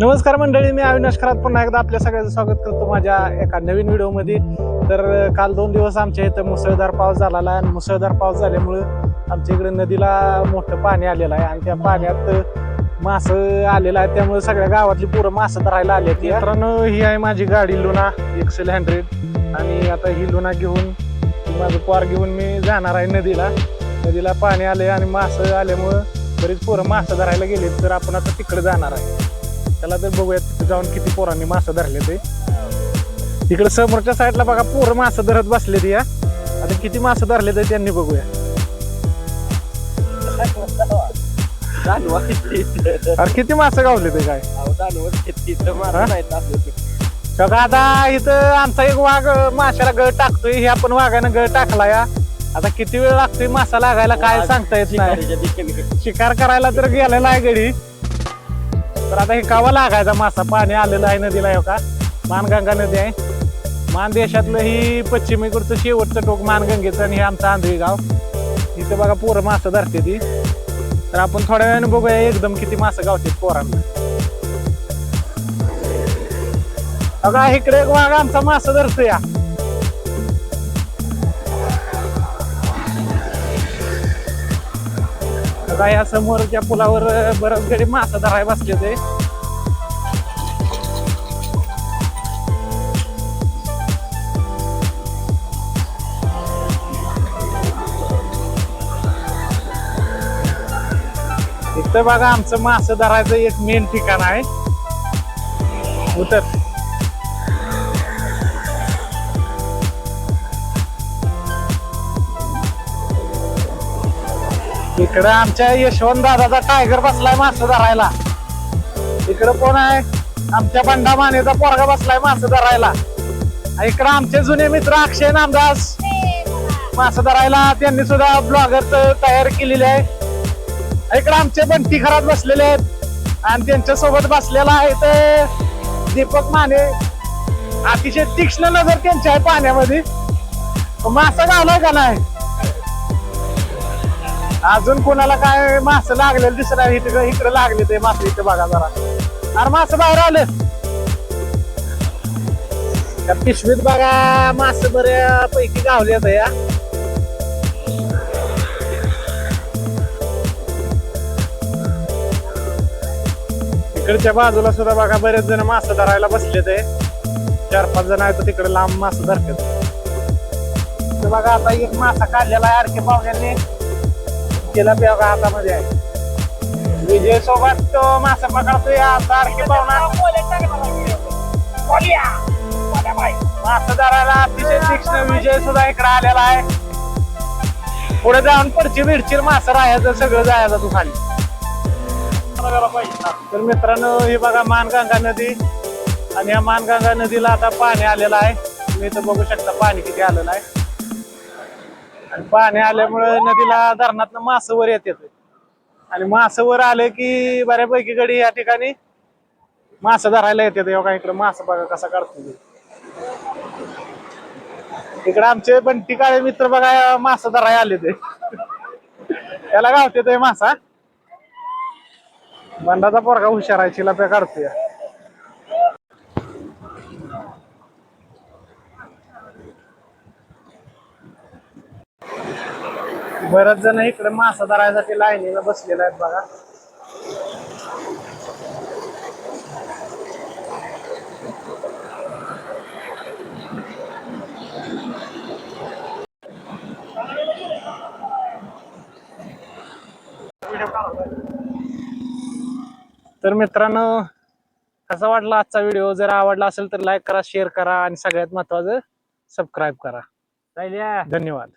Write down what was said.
नमस्कार मंडळी मी अविनाश खरात. पुन्हा एकदा आपल्या सगळ्यांचं स्वागत करतो माझ्या एका नवीन व्हिडिओमध्ये. तर काल दोन दिवस आमच्या इथं मुसळधार पाऊस झालेला आहे आणि मुसळधार पाऊस झाल्यामुळं आमच्या इकडे नदीला मोठं पाणी आलेलं आहे आणि त्या पाण्यात मासं आलेलं आहे. त्यामुळे सगळ्या गावातली पुरं मासं धरायला आले मित्रांनो ही आहे माझी गाडी लुना एक्सेल हंड्रेड आणि आता ही लुना घेऊन माझं पार घेऊन मी जाणार आहे नदीला. नदीला पाणी आले आणि मासं आल्यामुळं बरीच पोरं मासं धरायला गेले तर आपण आता तिकडे जाणार आहे. त्याला तर बघूयात तिथे जाऊन किती पोरांनी मासं धरले ते. तिकडे समोरच्या साईडला बघा पोरं मासं धरत बसले ते या. आता किती मासं धरले ते त्यांनी बघूया. अरे किती मासं गावले ते काय? बघा आता इथं आमचा एक वाघ माशाला गळ टाकतोय हे आपण वाघानं गळ टाकला या. आता किती वेळ लागतोय मासा लागायला काय सांगता येत नाही. शिकार करायला तर गेलेला आहे गडी तर आता हे कावा लागायचा मासा पाणी आलेलं आहे नदीला हो का? मानगंगा नदी आहे. मान देशातलं ही पश्चिमेकडचं शेवटचं टोक मानगंगेचं आणि हे आमचं आंधळी गाव. इथं बघा पोरं मासं धरते ती. तर आपण थोड्या वेळाने बघूया एकदम किती मासं गावते पोरांना. बघा इकडे एक वाघ आमचा मासा धरतो या बघा या समोरच्या पुलावर बरंच गडी मासा धराय बसले ते इथं बघा आमचं मासं धरायचं एक मेन ठिकाण आहे. उतर. इकडं आमच्या यशवंत दादाचा टायगर बसलाय मासे धरायला. इकडं कोण आहे? आमच्या बंडा मानेचा पोरगा बसलाय मासे धरायला. इकडं आमचे जुने मित्र अक्षय नामदास मासं धरायला. त्यांनी सुद्धा ब्लॉगर तयार केलेले आहे. इकडं आमचे बंटी घरात बसलेले आहेत. आणि त्यांच्यासोबत बसलेला आहे ते दीपक माने. अतिशय तीक्ष्ण नजर त्यांची आहे पाण्यामध्ये. मासा गावलाय का नाही? अजून कोणाला काय मास लागलेलं दिसणार नाही. इकडे इकडे लागले ते मास इथे बघा जरा. अरे मास बाहेर आले. त्या पिशवीत बघा मास बऱ्यापैकी गावले आता या. इकडच्या बाजूला सुद्धा बघा बरेच जण मास धरायला बसले ते. चार पाच जण आहेत तिकडे लांब मास धरतात. बघा आता एक मासा काढलेला आहे आरके पाहुण्यांनी. बघा हातामध्ये आहे विजय सोबत तो मासा पकडतोय. मासा धरायला अतिशय तीक्ष्ण विजय सुद्धा इकडे आलेला आहे. पुढे जाऊन पडची बिडची मासा राहायचं सगळं जायचं तू खाली. तर मित्रांनो ही बघा मानगंगा नदी. आणि या मानगंगा नदीला आता पाणी आलेलं आहे. तुम्ही इथं बघू शकता पाणी किती आलेलं आहे. आणि पाणी आल्यामुळे नदीला धरणात मासं वर येते आणि मासं वर आले की बऱ्यापैकी गडी या ठिकाणी मासं धरायला येते तेव्हा इकडे मासं बघा कसा काढतो इकडे आमचे बंटी काळे मित्र बघा मास धरायला आले ते त्याला गावते ते मासा. बंडाचा पोरगा हुशार आहे शिला काढतोय. बरेच जण इकडे मासा धरायसाठी लाईनीला बसलेले आहेत बघा. तर मित्रांनो कसा वाटला आजचा व्हिडिओ जर आवडला असेल तर लाईक करा शेअर करा आणि सगळ्यात महत्वाचं सबस्क्राईब करा. धन्यवाद.